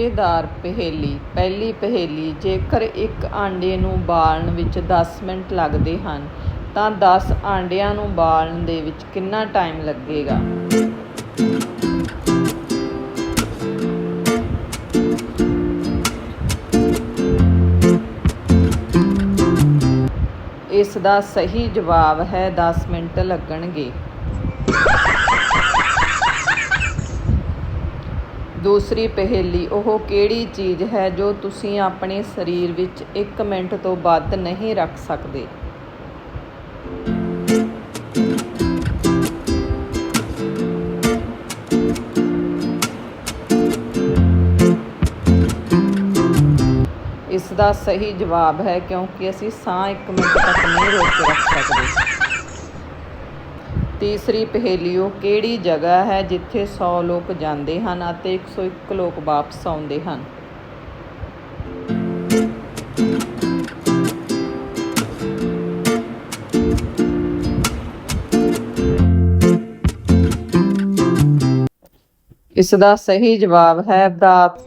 ਮਜ਼ੇਦਾਰ ਪਹੇਲੀ, ਪਹਿਲੀ ਪਹੇਲੀ, ਜੇਕਰ ਇੱਕ ਆਂਡੇ ਨੂੰ ਬਾਲਣ ਵਿੱਚ ਦਸ ਮਿੰਟ ਲੱਗਦੇ ਹਨ, ਤਾਂ ਦਸ ਆਂਡਿਆਂ ਨੂੰ ਬਾਲਣ ਦੇ ਵਿੱਚ ਕਿੰਨਾ ਟਾਈਮ ਲੱਗੇਗਾ? ਇਸ ਦਾ ਸਹੀ ਜਵਾਬ ਹੈ ਦਸ ਮਿੰਟ ਲੱਗਣਗੇ। ਦੂਸਰੀ ਪਹੇਲੀ, ਉਹ ਕਿਹੜੀ ਚੀਜ਼ ਹੈ ਜੋ ਤੁਸੀਂ ਆਪਣੇ ਸਰੀਰ ਵਿੱਚ 1 ਮਿੰਟ ਤੋਂ ਵੱਧ ਨਹੀਂ ਰੱਖ ਸਕਦੇ? ਇਸ ਦਾ ਸਹੀ ਜਵਾਬ ਹੈ ਕਿਉਂਕਿ ਅਸੀਂ ਸਾਹ 1 ਮਿੰਟ ਤੱਕ ਨਹੀਂ ਰੋਕ ਕੇ ਰੱਖ ਸਕਦੇ। ਤੀਸਰੀ ਪਹੇਲੀ ਉਹ ਕਿਹੜੀ ਜਗ੍ਹਾ ਹੈ ਜਿੱਥੇ 100 ਲੋਕ ਜਾਂਦੇ ਹਨ ਅਤੇ 101 ਲੋਕ ਵਾਪਸ ਆਉਂਦੇ ਹਨ? ਇਸ ਦਾ ਸਹੀ ਜਵਾਬ ਹੈ ਬਰਾਤ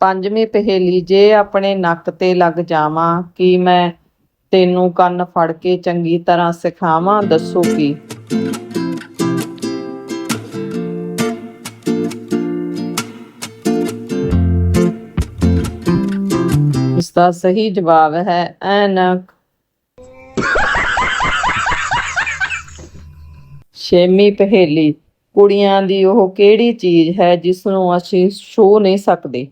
ਪੰਜਵੀਂ ਪਹੇਲੀ, ਜੇ ਆਪਣੇ ਨੱਕ ਤੇ ਲੱਗ ਜਾਵਾਂ ਕਿ ਮੈਂ ਤੈਨੂੰ ਕੰਨ ਫੜ ਕੇ ਚੰਗੀ ਤਰ੍ਹਾਂ ਸਿਖਾਵਾਂ, ਦੱਸੋ ਕੀ? ਇਸ ਦਾ ਸਹੀ ਜਵਾਬ ਹੈ ਐਨਕ। ਛੇਵੀਂ ਪਹੇਲੀ। ਕੁੜੀਆਂ ਦੀ ਉਹ ਕਿਹੜੀ ਚੀਜ਼ ਹੈ ਜਿਸ ਨੂੰ ਅਸੀਂ ਛੋ ਨਹੀਂ ਸਕਦੇ?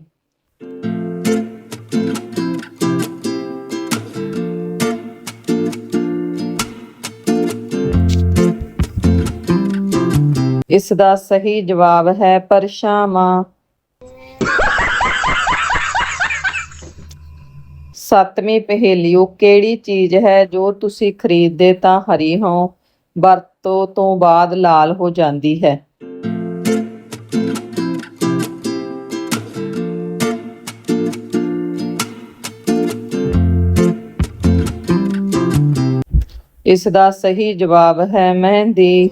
ਇਸ ਦਾ ਸਹੀ ਜਵਾਬ ਹੈ ਪਰਛਾਵਾਂ। ਸੱਤਵੀਂ ਪਹੇਲੀ ਉਹ ਕਿਹੜੀ ਚੀਜ਼ ਹੈ ਜੋ ਤੁਸੀਂ ਖਰੀਦਦੇ ਤਾਂ ਹਰੀ ਹੋ, ਵਰਤੋਂ ਤੋਂ ਬਾਅਦ ਲਾਲ ਹੋ ਜਾਂਦੀ ਹੈ? ਇਸ ਦਾ ਸਹੀ ਜਵਾਬ ਹੈ ਮਹਿੰਦੀ।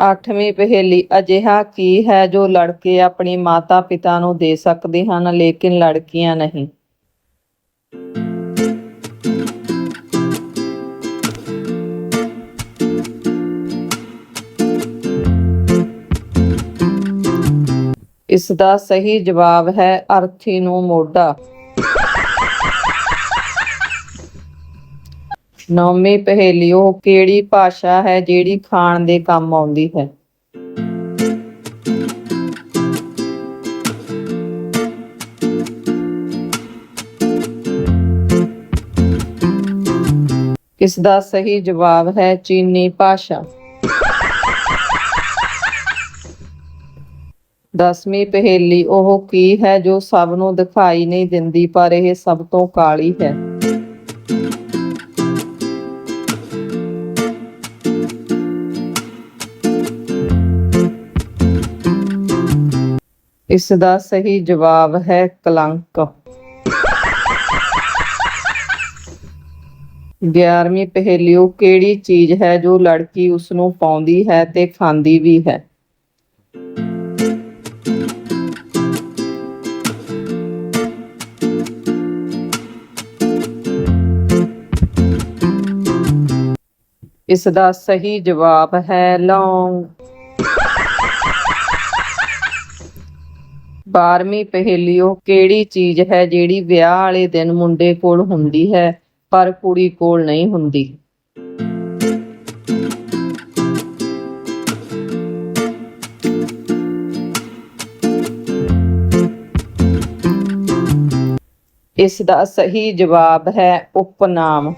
ਅੱਠਵੀਂ ਪਹੇਲੀ ਅਜਿਹਾ ਕੀ ਹੈ ਜੋ ਲੜਕੇ ਆਪਣੀ ਮਾਤਾ ਪਿਤਾ ਨੂੰ ਦੇ ਸਕਦੇ ਹਨ, ਲੇਕਿਨ ਲੜਕੀਆਂ ਨਹੀਂ? ਇਸ ਦਾ ਸਹੀ ਜਵਾਬ ਹੈ ਅਰਥੀ ਨੂੰ ਮੋਢਾ। ਨੌਵੀਂ ਪਹੇਲੀ ਉਹ ਕਿਹੜੀ ਭਾਸ਼ਾ ਹੈ ਜਿਹੜੀ ਖਾਣ ਦੇ ਕੰਮ ਆਉਂਦੀ ਹੈ? ਇਸ ਦਾ ਸਹੀ ਜਵਾਬ ਹੈ ਚੀਨੀ ਭਾਸ਼ਾ? ਦਸਵੀਂ ਪਹੇਲੀ ਉਹ ਕੀ ਹੈ ਜੋ ਸਭ ਨੂੰ ਦਿਖਾਈ ਨਹੀਂ ਦਿੰਦੀ, ਪਰ ਇਹ ਸਭ ਤੋਂ ਕਾਲੀ ਹੈ? ਇਸ ਦਾ ਸਹੀ ਜਵਾਬ ਹੈ ਕਲੰਕ। 11ਵੀਂ ਪਹੇਲੀ ਉਹ ਕਿਹੜੀ ਚੀਜ਼ ਹੈ ਜੋ ਲੜਕੀ ਉਸ ਨੂੰ ਪਾਉਂਦੀ ਹੈ ਤੇ ਖਾਂਦੀ ਵੀ ਹੈ? ਇਸ ਦਾ ਸਹੀ ਜਵਾਬ ਹੈ ਲੌਂਗ। 12ਵੀਂ ਪਹੇਲੀ ਉਹ ਕਿਹੜੀ ਚੀਜ਼ ਹੈ ਜਿਹੜੀ ਵਿਆਹ ਵਾਲੇ ਦਿਨ ਮੁੰਡੇ ਕੋਲ ਹੁੰਦੀ ਹੈ, ਪਰ ਕੁੜੀ ਕੋਲ ਨਹੀਂ ਹੁੰਦੀ? ਇਸ ਦਾ ਸਹੀ ਜਵਾਬ ਹੈ ਉਪਨਾਮ।